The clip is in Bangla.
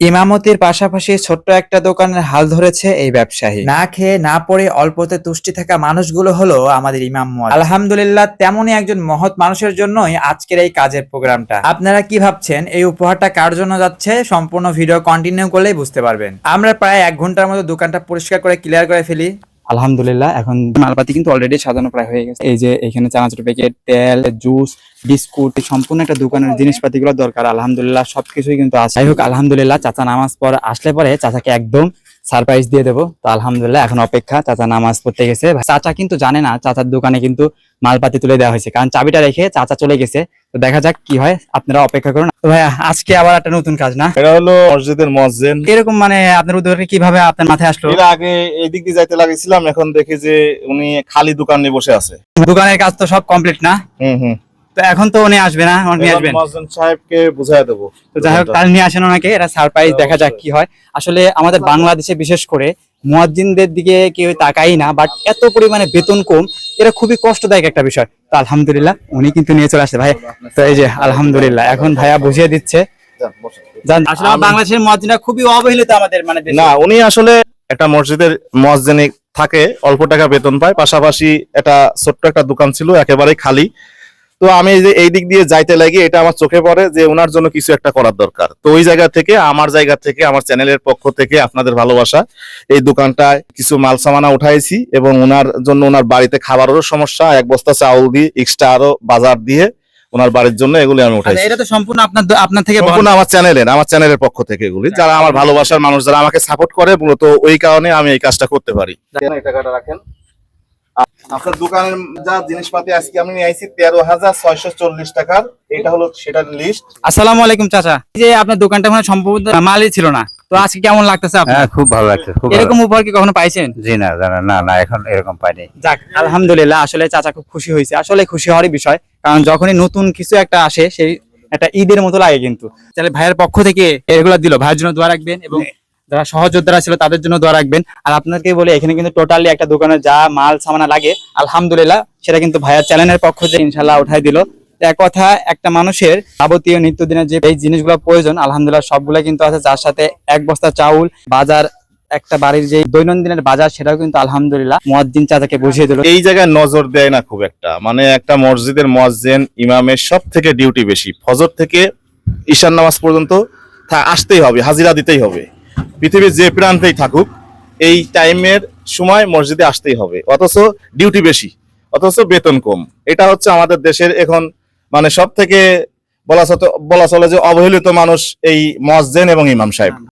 ইমামতির পাশাপাশি ছোট্ট একটা দোকানের হাল ধরেছে এই ব্যবসায়ী। না খেয়ে না পড়ে অল্পতে তুষ্টি থাকা মানুষগুলো হলো আমাদের ইমাম আলহামদুলিল্লাহ তেমনই একজন মহৎ মানুষের জন্যই আজকের এই কাজের প্রোগ্রামটা। আপনারা কি ভাবছেন? এই উপহারটা কার জন্য যাচ্ছে? সম্পূর্ণ ভিডিও কন্টিনিউ করলেই বুঝতে পারবেন। আমরা প্রায় এক ঘণ্টার মতো দোকানটা পরিষ্কার করে ক্লিয়ার করে ফেলি। আলহামদুলিল্লাহ এখন মালপাতি কিন্তু অলরেডি সাজানো প্রায় হয়ে গেছে। এই যে এখানে চানাচুর প্যাকেট তেল জুস বিস্কুট সম্পূর্ণ একটা দোকানের জিনিসপাতিগুলো দরকার আলহামদুলিল্লাহ সবকিছুই কিন্তু আছে। যাই হোক আলহামদুলিল্লাহ চাচা নামাজ পর আসলে পরে চাচাকে একদম সারপ্রাইজ দিয়ে দেবো। তো আলহামদুলিল্লাহ এখন অপেক্ষা চাচা নামাজ পড়তে গেছে। চাচা কিন্তু জানে না চাচার দোকানে কিন্তু মালপাতি তুলে দেওয়া হয়েছে। কারণ চাবিটা রেখে চাচা চলে গেছে। তো দেখা যাক কি হয় আপনারা অপেক্ষা করুন। তো ভাইয়া আজকে আবার একটা নতুন কাজ না? এটা হলো মসজিদের মসজিদ। এরকম মানে আপনার উদ্যোগে কীভাবে আপনার মাথায় আসলো? এর আগে এদিক দিয়ে যাইতে লাগিয়েছিলাম এখন দেখি যে উনি খালি দোকান নিয়ে বসে আছে। দোকানের কাজ তো সব কমপ্লিট না? হুম হুম। তো এখন তো উনি আসবে না উনি আসবেন। মসজিদ সাহেবকে বুঝায় দেবো। তো যাই হোক কাল নিয়ে আসেন ওনাকে এটা সারপ্রাইজ দেখা যাক কি হয়। আসলে আমাদের বাংলাদেশে বিশেষ করে মুয়াজ্জিনদের দিকে কেউ তাকাই না বাট এত পরিমাণে বেতন কম এটা খুবই কষ্টদায়ক একটা বিষয়। তো আলহামদুলিল্লাহ উনি কিন্তু নিয়ে চলে আসছে। ভাই তো এই যে আলহামদুলিল্লাহ। এখন ভাইয়া বুঝিয়ে দিচ্ছে। যান, বসেন। জান, আসলে বাংলাদেশের মুয়াজ্জিনরা খুবই অবহেলিত আমাদের মানে না উনি আসলে একটা মসজিদের মসজিদে থাকে অল্প টাকা বেতন পায়। পাশাপাশি একটা ছোট্ট একটা দোকান ছিল একেবারেই খালি। তো আমি যে এই দিক দিয়ে যাইতে লাগি এটা আমার চোখে পড়ে যে ওনার জন্য কিছু একটা করার দরকার। তো ওই জায়গা থেকে আমার জায়গা থেকে আমার চ্যানেলের পক্ষ থেকে আপনাদের ভালোবাসা এই দোকানটায় কিছু মাল সামানা উঠাইছি এবং ওনার জন্য ওনার বাড়িতে খাবারেরও সমস্যা এক বস্তা চাউল দিয়ে এক্সট্রা আরও বাজার দিয়ে ওনার বাড়ির জন্য এগুলি আমি আচ্ছা, উঠাইছি। এটা তো সম্পূর্ণ আপনার আপনার থেকে সম্পূর্ণ আমার চ্যানেলের আমার চ্যানেলের পক্ষ থেকে এগুলি। যারা আমার ভালোবাসার মানুষ যারা আমাকে সাপোর্ট করে মূলত ওই কারণে আমি এই কাজটা করতে পারি। এই টাকাটা রাখেন। আপনার দোকানের যা জিনিসপাতি আজকে আমি নিয়ে আইছি তেরো হাজার ছয়শো চল্লিশ টাকার এটা হলো সেটার লিস্ট আসসালামু আলাইকুম চাচা। এই যে আপনার দোকানটা মানে সম্পূর্ণ মালই ছিল না। তো আজকে কেমন লাগতেছে আপনার? হ্যাঁ খুব ভালো লাগছে খুব এরকম উপহার কি কখনো পাইছেন? জি না জানা না না এখন এরকম পাইনি। যাক আলহামদুলিল্লাহ আসলে চাচা খুব খুশি হয়েছে। আসলে খুশি হওয়ারই বিষয় কারণ যখনই নতুন কিছু একটা আসে সেই একটা ঈদের মতো লাগে কিন্তু। তাহলে ভাইয়ের পক্ষ থেকে এগুলো দিল ভাইয়ের জন্য দোয়া রাখবেন এবং যারা সহযোদ্ধারা ছিল তাদের জন্য দোয়া রাখবেন। আর আপনাকে বলে, এখানে কিন্তু টোটালি একটা দোকানে যা মাল সামানা লাগে, আলহামদুলিল্লাহ, সেটা কিন্তু ভাইয়ার চ্যানেলের পক্ষ থেকে ইনশাল্লাহ উঠাই দিল। এক কথা, একটা মানুষের যাবতীয় নিত্যদিনের যে এই জিনিসগুলো প্রয়োজন, আলহামদুলিল্লাহ সবগুলো কিন্তু আছে, যার সাথে এক বস্তা চাউল, বাজার, একটা বাড়ির যে দৈনন্দিনের বাজার, সেটাও কিন্তু আলহামদুলিল্লাহ মুয়াজ্জিন চাচাকে বুঝিয়ে দিল। এই জায়গায় নজর দেয় না খুব একটা। মানে একটা মসজিদের মসজিদ ইমামের সব থেকে ডিউটি বেশি। ফজর থেকে ঈশান নামাজ পর্যন্ত আসতেই হবে, হাজিরা দিতেই হবে। পৃথিবীর যে প্রান্তেই থাকুক, এই টাইমের সময় মসজিদে আসতেই হবে। অথচ ডিউটি বেশি, অথচ বেতন কম। এটা হচ্ছে আমাদের দেশের এখন মানে সব থেকে বলা চলে যে অবহেলিত মানুষ এই মসজেন এবং ইমাম সাহেব।